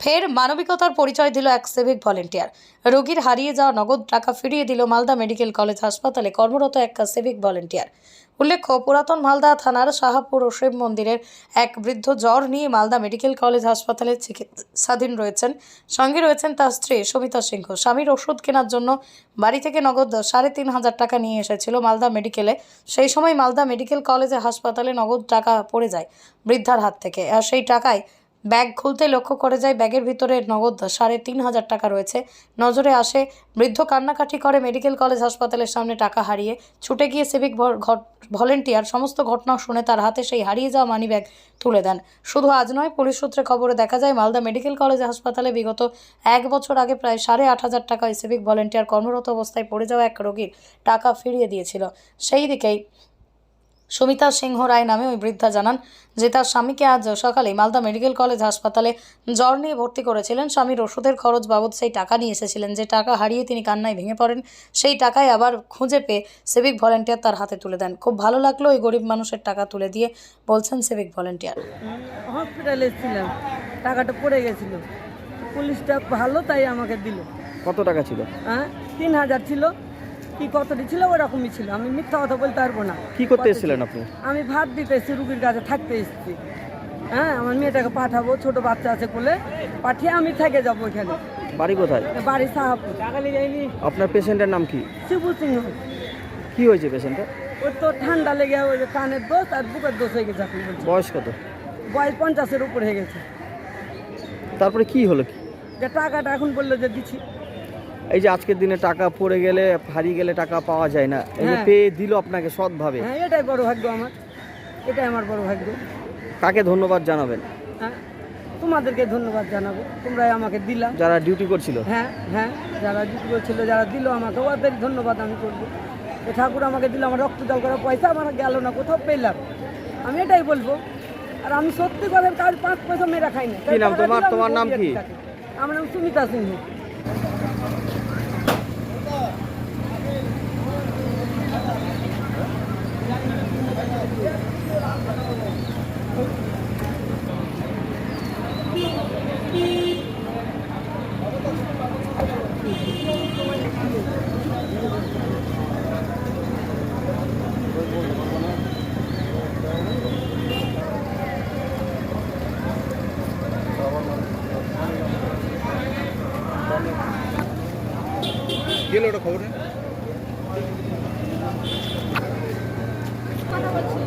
ফের মানবিকতার পরিচয় দিল এক সিভিক ভলেন্টিয়ার রোগীর হারিয়ে যাওয়া নগদ টাকা ফিরিয়ে দিল মালদা মেডিকেল কলেজ হাসপাতালে কর্মরত এক সিভিক ভলেন্টিয়ার উল্লেখ্য, পুরাতন মালদা থানার শাহাপুর ও শিব মন্দিরের এক বৃদ্ধ জ্বর নিয়ে মালদা মেডিকেল কলেজ হাসপাতালে চিকিৎসাধীন রয়েছেন। সঙ্গে রয়েছেন তার স্ত্রী সবিতা সিংহ। স্বামীর ওষুধ কেনার জন্য বাড়ি থেকে নগদ সাড়ে তিন হাজার টাকা নিয়ে এসেছিল মালদা মেডিকেলে। সেই সময় মালদা মেডিকেল কলেজে হাসপাতালে নগদ টাকা পড়ে যায় বৃদ্ধার হাত থেকে। আর সেই টাকায় ব্যাগ খুলতে লক্ষ্য করে যায় ব্যাগের ভিতরে নগদ সাড়ে তিন হাজার টাকা রয়েছে। নজরে আসে, বৃদ্ধ কান্নাকাটি করে মেডিকেল কলেজ হাসপাতালের সামনে টাকা হারিয়ে ছুটে গিয়ে সিভিক ভলেন্টিয়ার সমস্ত ঘটনা শুনে তার হাতে সেই হারিয়ে যাওয়া মানি ব্যাগ তুলে দেন। শুধু আজ নয়, পুলিশ সূত্রে খবরে দেখা যায়, মালদা মেডিকেল কলেজ হাসপাতালে বিগত এক বছর আগে প্রায় সাড়ে আট হাজার টাকায় সিভিক ভলেন্টিয়ার কর্মরত অবস্থায় পড়ে যাওয়া এক রোগীর টাকা ফিরিয়ে দিয়েছিল। সেই দিকেই সুমিতা সিংহ রায় নামে ওই বৃদ্ধা জানান যে তার স্বামীকে আজ সকালে মালদা মেডিকেল কলেজ হাসপাতালে জ্বর নিয়ে ভর্তি করেছিলেন। স্বামীর ওষুধের খরচ বাবদ সেই টাকা নিয়ে এসেছিলেন। যে টাকা হারিয়ে তিনি কান্নায় ভেঙে পড়েন সেই টাকায় আবার খুঁজে পেয়ে সিভিক ভলেন্টিয়ার তার হাতে তুলে দেন। খুব ভালো লাগল ওই গরিব মানুষের টাকা তুলে দিয়ে বলছেন সিভিক ভলেন্টিয়ার। হসপিটালে ছিলাম টাকাটা পড়ে গেছিল। পুলিশটা ভালো তাই আমাকে দিল। কত টাকা ছিল? হ্যাঁ তিন হাজার ছিল। কি কতটি ছিল ওরকমই ছিল। আমি মিথ্যা কথা বলতে পারব না। কি করতে এসেছিলেন আপনি? আমি ভাত দিতে এসেছি রুগীর কাছে থাকতে এসেছি। হ্যাঁ আমার মেয়েটাকে পাঠাবো ছোট বাচ্চা আছে বলে পাঠিয়ে আমি থেকে যাব এখানে। বাড়ি কোথায়? বাড়ি সাহাপুর। আপনার পেশেন্টের নাম কি? শিবু সিংহ। কি হয়েছে পেশেন্টের ওর তো ঠান্ডা লেগে ওই যে কানের দোষ আর বুকের দোষ হয়ে গেছে এখন বলছে বয়স কত? বয়স পঞ্চাশের উপর হয়ে গেছে। তারপরে কি হলো কি? যে টাকাটা এখন বলল যে দিচ্ছি। এই যে আজকের দিনে টাকা পড়ে গেলে হারিয়ে গেলে টাকা পাওয়া যায় না। এই যে হ্যাঁ। পেয়ে দিল আপনাকে সৎভাবে। হ্যাঁ এটাই বড় ভাগ্য আমার। এটাই আমার বড় ভাগ্য। কাকে ধন্যবাদ জানাবেন? হ্যাঁ তোমাদেরকে ধন্যবাদ জানাব। তোমরাই আমাকে দিলাম যারা ডিউটি করছিল। হ্যাঁ হ্যাঁ যারা ডিউটি করছিল যারা দিল আমাকে ওদের ধন্যবাদ আমি করব। এ ঠাকুর আমাকে দিল আমার রক্ত জল করা পয়সা আমার গেল না কোথাও পেলাম। আমি এটাই বলব। আর আমি সত্যি কথা কাজ পাঁচ পয়সা মেরা খাই না তোমার? তোমার নাম কি? আমার নাম সুমিতা সিংহ। গেল ওটা খবর নেই? কথা বলছি